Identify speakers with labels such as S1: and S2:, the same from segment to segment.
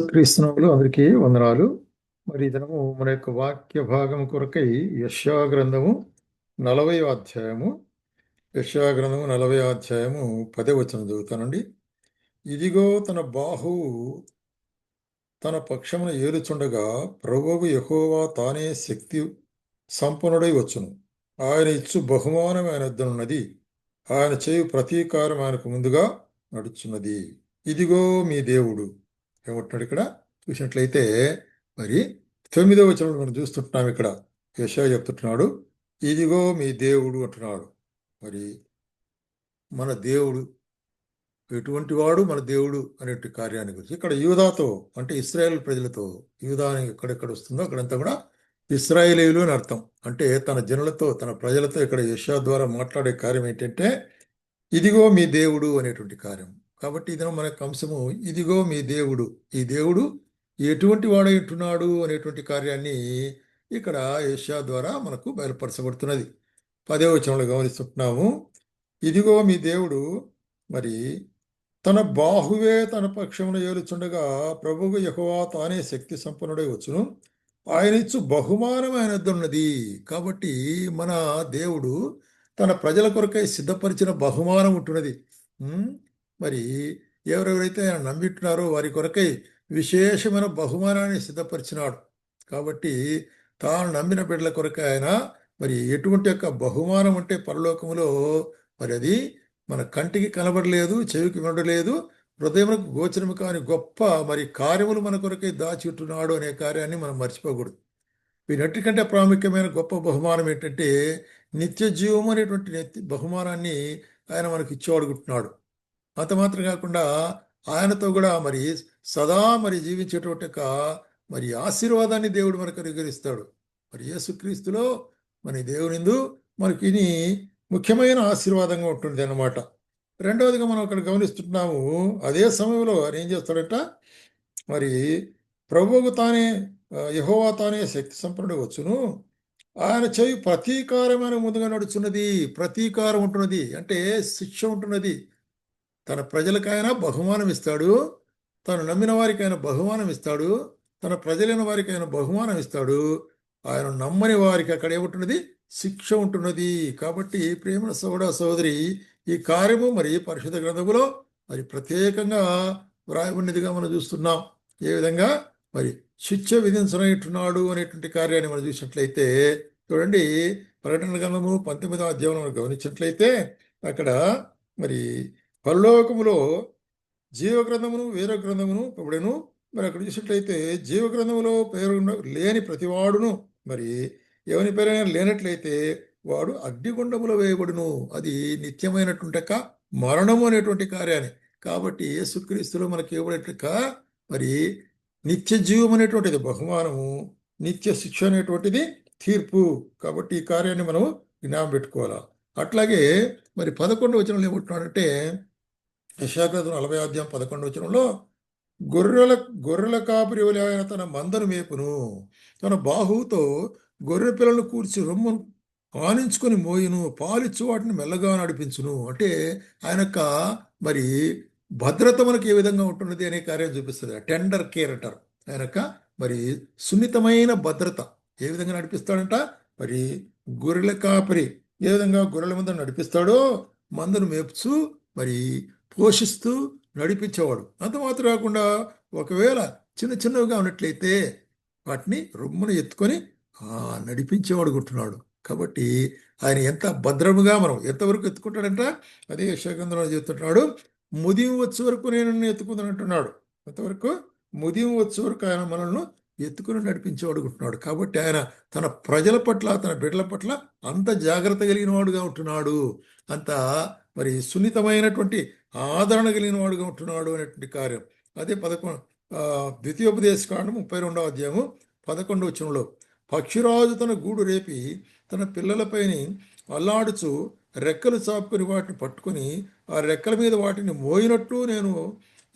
S1: క్రీస్తునములు అందరికీ వందనాలు. మరి దినము మన యొక్క వాక్య భాగం కొరకై యశా గ్రంథము నలభై అధ్యాయము. యశా గ్రంథము నలభై అధ్యాయము పదే వచ్చిన చదువుతానండి. ఇదిగో తన బాహు తన పక్షమును ఏలుచుండగా ప్రభువు యహోవా తానే శక్తి సంపన్నుడై వచ్చును. ఆయన ఇచ్చు బహుమానం ఆయన వద్దనున్నది ఆయన చేయు ప్రతీకారం ఆయనకు ముందుగా నడుచున్నది. ఇదిగో మీ దేవుడు. ఏమంటున్నాడు ఇక్కడ? చూసినట్లయితే మరి తొమ్మిదో వచనం మనం చూస్తుంటున్నాం ఇక్కడ. యశా చెప్తుంటున్నాడు ఇదిగో మీ దేవుడు అంటున్నాడు. మరి మన దేవుడు ఎటువంటి వాడు మన దేవుడు అనేటువంటి కార్యాన్ని గురించి. ఇక్కడ యూదాతో అంటే ఇస్రాయేల్ ప్రజలతో యూదా అని ఎక్కడెక్కడ వస్తుందో అక్కడంతా కూడా ఇస్రాయేలీలు అని అర్థం. అంటే తన జనులతో తన ప్రజలతో ఇక్కడ యశా ద్వారా మాట్లాడే కార్యం ఏంటంటే ఇదిగో మీ దేవుడు అనేటువంటి కార్యం. కాబట్టి ఇది మన అంశము ఇదిగో మీ దేవుడు. ఈ దేవుడు ఎటువంటి వాడైంటున్నాడు అనేటువంటి కార్యాన్ని ఇక్కడ ఏషియా ద్వారా మనకు బయలుపరచబడుతున్నది. పదే వచనంలో గమనిస్తుంటున్నాము. ఇదిగో మీ దేవుడు మరి తన బాహువే తన పక్షమును ఏలుచుండగా ప్రభువు యహోవా తానే శక్తి సంపన్నుడై వచ్చును. ఆయన ఇచ్చు బహుమానం ఉన్నది కాబట్టి మన దేవుడు తన ప్రజల కొరకై సిద్ధపరిచిన బహుమానం ఉంటున్నది. మరి ఎవరెవరైతే ఆయన నమ్మింటున్నారో వారి కొరకై విశేషమైన బహుమానాన్ని సిద్ధపరిచినాడు. కాబట్టి తాను నమ్మిన బిడ్డల కొరకై ఆయన మరి ఎటువంటి యొక్క బహుమానం అంటే పరలోకములో మరి అది మన కంటికి కనబడలేదు చెవికి వినడలేదు హృదయములకు గోచరము కాని గొప్ప మరి కార్యములు మన కొరకై దాచిట్టున్నాడు అనే కార్యాన్ని మనం మర్చిపోకూడదు. వీటన్నిటికంటే ప్రాముఖ్యమైన గొప్ప బహుమానం ఏంటంటే నిత్య జీవం అనేటువంటి బహుమానాన్ని ఆయన మనకి ఇచ్చేవాడుకుంటున్నాడు అంత మాత్రం కాకుండా ఆయనతో కూడా మరి సదా మరి జీవించేటువంటి మరి ఆశీర్వాదాన్ని దేవుడు మనకు అనుగ్రహిస్తాడు. మరి యేసుక్రీస్తులో మన దేవునిందు మనకి ఇది ముఖ్యమైన ఆశీర్వాదంగా ఉంటుంది అన్నమాట. రెండవదిగా మనం అక్కడ గమనిస్తున్నాము అదే సమయంలో ఆయన ఏం చేస్తాడట మరి ప్రభువుకు తానే యహోవా తానే శక్తి సంపన్నుడు వచ్చును. ఆయన చేయి ప్రతీకారమైన ముందుగా నడుచున్నది ప్రతీకారం ఉంటున్నది అంటే శిక్ష ఉంటున్నది తన ప్రజలకైనా బహుమానం ఇస్తాడు తను నమ్మిన వారికైనా బహుమానం ఇస్తాడు తన ప్రజలైన వారికైనా బహుమానం ఇస్తాడు ఆయన నమ్మని వారికి అక్కడ ఏముంటున్నది? శిక్ష ఉంటున్నది. కాబట్టి ప్రేమ సోడ సోదరి ఈ కార్యము మరి పరిశుద్ధ గ్రంథములో మరి ప్రత్యేకంగా వ్రాయబడినదిగా మనం చూస్తున్నాం. ఏ విధంగా? మరి శిక్ష విధించనట్టున్నాడు అనేటువంటి కార్యాన్ని మనం చూసినట్లయితే చూడండి ప్రకటన గ్రంథము పంతొమ్మిదో అధ్యాయంలో మనం గమనించినట్లయితే అక్కడ మరి పరలోకములో జీవగ్రంథమును వేరే గ్రంథమును ఇప్పుడేను మరి అక్కడ చూసినట్లయితే జీవగ్రంథములో పేరు లేని ప్రతివాడును మరి ఎవని పేరైనా లేనట్లయితే వాడు అగ్నిగుండములో వేయబడును. అది నిత్యమైనటువంటి మరణము అనేటువంటి కార్యాన్ని. కాబట్టి యేసుక్రీస్తులో మనకి ఇవ్వబడేట మరి నిత్య జీవం అనేటువంటిది బహుమానము నిత్య శిక్ష అనేటువంటిది తీర్పు. కాబట్టి ఈ కార్యాన్ని మనం జ్ఞాపం పెట్టుకోవాలా. అట్లాగే మరి పదకొండు వచనంలో ఏమంటున్నాడంటే యశాగ్రంథం నలభై అధ్యాయం పదకొండు వచనంలో గొర్రెల గొర్రెల కాపురి ఆయన తన మందను మేపును. తన బాహువుతో గొర్రె పిల్లలను కూర్చి రొమ్మును ఆనించుకొని మోయును. పాలిచ్చు వాటిని మెల్లగా నడిపించును. అంటే ఆయన మరి భద్రత మనకి ఏ విధంగా ఉంటున్నది అనే కార్యం చూపిస్తుంది. టెండర్ కేర్ అంటారు. ఆయన మరి సున్నితమైన భద్రత ఏ విధంగా నడిపిస్తాడంట? మరి గొర్రెల కాపరి ఏ విధంగా గొర్రెల మందను నడిపిస్తాడో మందను మేపుచు మరి పోషిస్తూ నడిపించేవాడు. అంత మాత్రం కాకుండా ఒకవేళ చిన్న చిన్నవిగా ఉన్నట్లయితే వాటిని రొమ్మును ఎత్తుకొని నడిపించేవాడు గుంటున్నాడు కాబట్టి ఆయన ఎంత భద్రముగా మనం ఎంతవరకు ఎత్తుకుంటాడంట? అదే యశోగంధంలో చెప్తుంటున్నాడు ముదిం వచ్చే వరకు నేను ఎత్తుకుందని అంటున్నాడు. అంతవరకు ముదిం వచ్చే వరకు ఆయన మనల్ని ఎత్తుకుని నడిపించేవాడు ఉంటున్నాడు కాబట్టి ఆయన తన ప్రజల పట్ల తన బిడ్డల పట్ల అంత జాగ్రత్త కలిగిన వాడుగా ఉంటున్నాడు. అంత మరి సున్నితమైనటువంటి ఆదరణ కలిగిన వాడుగా ఉంటున్నాడు అనేటువంటి కార్యం. అదే పదకొండు ద్వితీయోపదేశ కాండం ముప్పై రెండవ అధ్యాయము పదకొండు వచనంలో పక్షిరాజు తన గూడు రేపి తన పిల్లలపైన అల్లాడుచు రెక్కలు చాపుకొని వాటిని పట్టుకొని ఆ రెక్కల మీద వాటిని మోయినట్టు నేను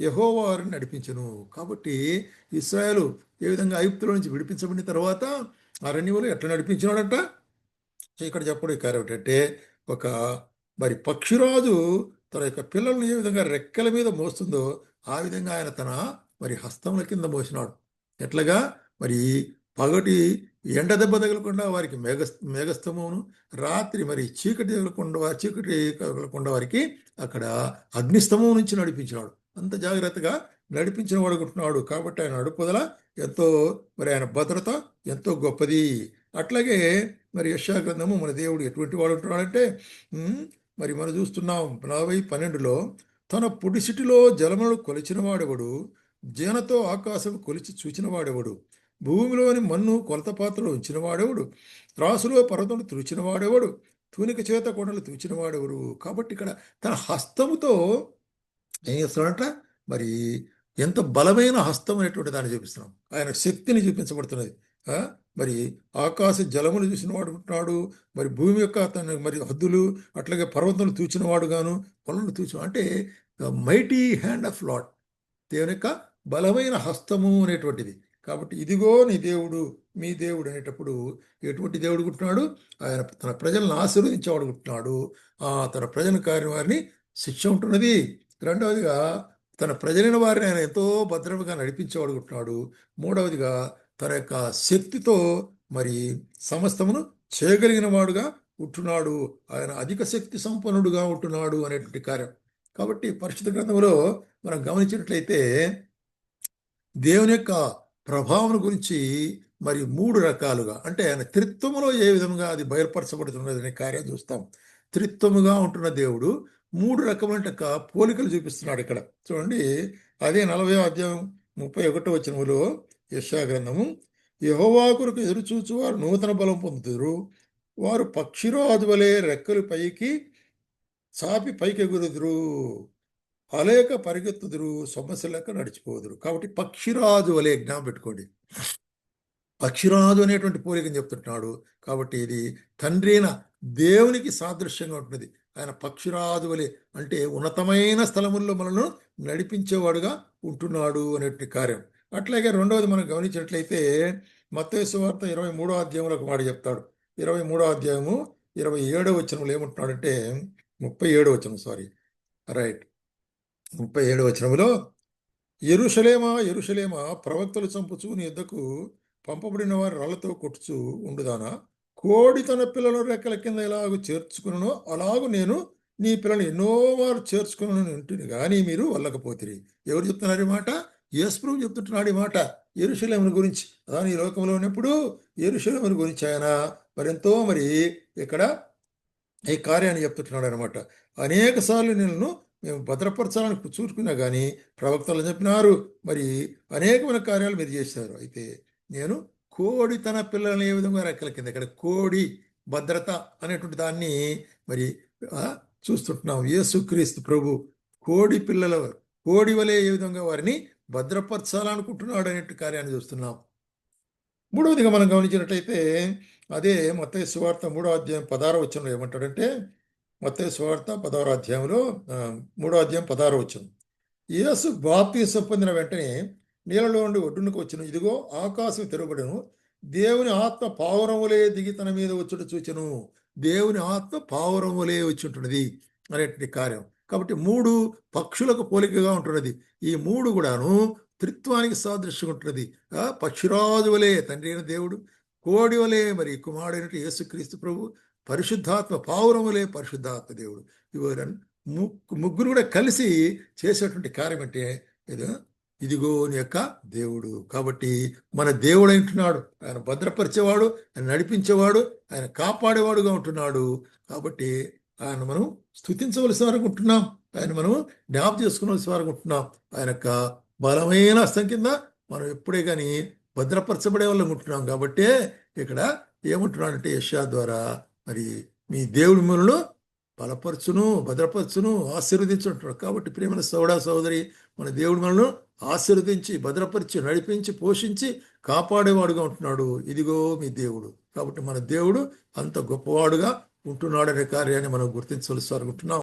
S1: యహోవారిని నడిపించను. కాబట్టి ఇస్రాయలు ఏ విధంగా ఐపుతుల నుంచి విడిపించబడిన తర్వాత అరణ్యములు ఎట్లా నడిపించినాడంట? ఇక్కడ చెప్పడం కార్యం ఏంటంటే ఒక మరి పక్షిరాజు తన యొక్క పిల్లల్ని ఏ విధంగా రెక్కల మీద మోస్తుందో ఆ విధంగా ఆయన తన మరి హస్తముల కింద మోసినాడు. ఎట్లాగా? మరి పగటి ఎండ దెబ్బ తగలకుండా వారికి మేఘ మేఘస్తంభమును రాత్రి మరి చీకటి తగలకుండా చీకటి తగలకుండా వారికి అక్కడ అగ్నిస్తంభం నుంచి నడిపించినాడు. అంత జాగ్రత్తగా నడిపించిన వాడుకుంటున్నాడు కాబట్టి ఆయన నడుపుదల ఎంతో మరి ఆయన భద్రత ఎంతో గొప్పది. అట్లాగే మరి యశాగ్రంథము మన దేవుడు ఎటువంటి వాడు ఉంటున్నాడంటే మరి మనం చూస్తున్నాం నలభై పన్నెండులో తన పుడిసిటిలో జలములను కొలిచిన వాడెవడు? జనతో ఆకాశం కొలిచి చూచినవాడెవడు భూమిలోని మన్ను కొలత పాత్రలో ఉంచిన వాడెవడు? త్రాసులో పర్వతం తుడిచినవాడెవడు తూనిక చేత కొండలు తుడిచినవాడెవడు కాబట్టి ఇక్కడ తన హస్తముతో ఏం చేస్తున్నాడంట? మరి ఎంత బలమైన హస్తం అనేటువంటి దాన్ని చూపిస్తున్నాం. ఆయన శక్తిని చూపించబడుతున్నది. మరి ఆకాశ జలములు చూసిన వాడుకుంటున్నాడు మరి భూమి యొక్క తన మరి హద్దులు అట్లాగే పర్వతములు తూచిన వాడు గాను పొలను తూచిన అంటే మైటీ హ్యాండ్ ఆఫ్ లాడ్ దేవుని యొక్క బలమైన హస్తము అనేటువంటిది. కాబట్టి ఇదిగో నీ దేవుడు మీ దేవుడు అనేటప్పుడు ఎటువంటి దేవుడు ఉంటున్నాడు? ఆయన తన ప్రజలను ఆశీర్వదించేవాడు ఉంటున్నాడు. ఆ తన ప్రజల కారిన వారిని శిక్ష ఉంటున్నది. రెండవదిగా తన ప్రజలైన వారిని ఆయన ఎంతో భద్రంగా నడిపించేవాడు ఉంటున్నాడు. మూడవదిగా తన యొక్క శక్తితో మరి సమస్తమును చేయగలిగిన వాడుగా ఉంటున్నాడు. ఆయన అధిక శక్తి సంపన్నుడుగా ఉంటున్నాడు అనేటువంటి కార్యం. కాబట్టి పరిశుద్ధ గ్రంథంలో మనం గమనించినట్లయితే దేవుని యొక్క ప్రభావం గురించి మరి మూడు రకాలుగా అంటే ఆయన త్రిత్వములో ఏ విధంగా అది బయలుపరచబడుతున్నది అనే కార్యం చూస్తాం. త్రిత్వముగా ఉంటున్న దేవుడు మూడు రకమైన పోలికలు చూపిస్తున్నాడు ఇక్కడ. చూడండి అదే నలభై అధ్యాయం ముప్పై ఒకటో వచ్చినములో యశాగ్రంథము యహోవాకురకు ఎదురుచూచు వారు నూతన బలం పొందుతురు. వారు పక్షిరాజు వలె రెక్కలు పైకి చాపి పైకి ఎగురుదురు అలేక పరిగెత్తుదురు సమస్య లెక్క నడిచిపోదురు. కాబట్టి పక్షిరాజు వలె జ్ఞానం పెట్టుకోండి. పక్షిరాజు అనేటువంటి పోలికని చెప్తుంటున్నాడు. కాబట్టి ఇది తండ్రి అయిన దేవునికి సాదృశ్యంగా ఉంటుంది ఆయన పక్షిరాజు వలె అంటే ఉన్నతమైన స్థలముల్లో మనల్ని నడిపించేవాడుగా ఉంటున్నాడు అనేటువంటి కార్యం. అట్లాగే రెండవది మనం గమనించినట్లయితే మత్తయి వార్త ఇరవై మూడో అధ్యాయంలో ఒక మాట చెప్తాడు. ఇరవై మూడో అధ్యాయము ఇరవై ఏడో వచనంలో ఏమంటున్నాడంటే ముప్పై ఏడో వచనం సారీ రైట్ ముప్పై ఏడో వచనములో ఎరుషలేమా ఎరుషలేమా ప్రవక్తలు చంపుచు నీ యుద్ధకు పంపబడిన వారి రాళ్ళతో కొట్టుచు ఉండుదానా? కోడి తన పిల్లల రెక్కల కింద ఎలాగ చేర్చుకునో అలాగూ నేను నీ పిల్లలు ఎన్నో వారు చేర్చుకుని ఉంటుంది కానీ మీరు వల్లకపోతిరి. ఎవరు చెప్తున్నారు మాట? యేసుప్రభు చెప్తుంటున్నాడు ఈ మాట ఎరుశలేముని గురించి. అదాని ఈ లోకంలో ఉన్నప్పుడు ఎరుశలేముని గురించి ఆయన మరెంతో మరి ఇక్కడ ఈ కార్యాన్ని చెప్తున్నాడు అనమాట అనేక సార్లు నేను మేము భద్రపరచాలని చూసుకున్నా కానీ ప్రవక్తలు చెప్పినారు. మరి అనేకమైన కార్యాలు మీరు చేశారు. అయితే నేను కోడి తన పిల్లల్ని ఏ విధంగా రెక్కల కింద ఇక్కడ కోడి భద్రత అనేటువంటి దాన్ని మరి చూస్తుంటున్నాం. యేసుక్రీస్తు ప్రభు కోడి పిల్లల కోడి వలె ఏ విధంగా వారిని భద్రపరచాలనుకుంటున్నాడు అనేటువంటి కార్యాన్ని చూస్తున్నాం. మూడవదిగా మనం గమనించినట్లయితే అదే మత్తయి సువార్త మూడో అధ్యాయం పదారో వచ్చంలో ఏమంటాడంటే మత్తయి సువార్త పదహారో అధ్యాయంలో మూడో అధ్యాయం పదహారో వచ్చింది యేసు బాప్తీసం పొందిన వెంటనే నీళ్ళలో నుండి ఒడ్డునకు వచ్చిన. ఇదిగో ఆకాశం తిరగబడను దేవుని ఆత్మ పావురములే దిగి తన మీద వచ్చుట చూచను. దేవుని ఆత్మ పావురములే వచ్చి ఉంటున్నది అనేటువంటి కార్యం. కాబట్టి మూడు పక్షులకు పోలికగా ఉంటున్నది. ఈ మూడు కూడాను త్రిత్వానికి సాదృశ్యంగా ఉంటున్నది. ఆ, పక్షిరాజు వలె తండ్రి అయిన దేవుడు కోడి వలె మరి కుమారుడైన యేసుక్రీస్తు ప్రభు పరిశుద్ధాత్మ పావురములే పరిశుద్ధాత్మ దేవుడు. ఇవి ముగ్గురు కూడా కలిసి చేసేటువంటి కార్యం అంటే ఏదో ఇదిగో నీ యొక్క దేవుడు. కాబట్టి మన దేవుడు అంటున్నాడు ఆయన భద్రపరిచేవాడు ఆయన నడిపించేవాడు ఆయన కాపాడేవాడుగా ఉంటున్నాడు. కాబట్టి ఆయన మనం స్థుతించవలసిన వారు ఉంటున్నాం. ఆయన మనం జ్ఞాప చేసుకోవలసిన వారు ఉంటున్నాం. ఆయన యొక్క బలమైన హస్తం కింద మనం ఎప్పుడే కానీ భద్రపరచబడే వాళ్ళం ఉంటున్నాం. కాబట్టే ఇక్కడ ఏమంటున్నాడంటే యశా ద్వారా మరి మీ దేవుడి మూలను బలపరచును భద్రపరచును ఆశీర్వదించుంటున్నాడు. కాబట్టి ప్రేమల సోడా సోదరి మన దేవుడి మనను ఆశీర్వదించి భద్రపరిచి నడిపించి పోషించి కాపాడేవాడుగా ఉంటున్నాడు. ఇదిగో మీ దేవుడు. కాబట్టి మన దేవుడు అంత గొప్పవాడుగా ఉంటున్నాడనే కార్యాన్ని మనం గుర్తించవలసి అనుకుంటున్నాం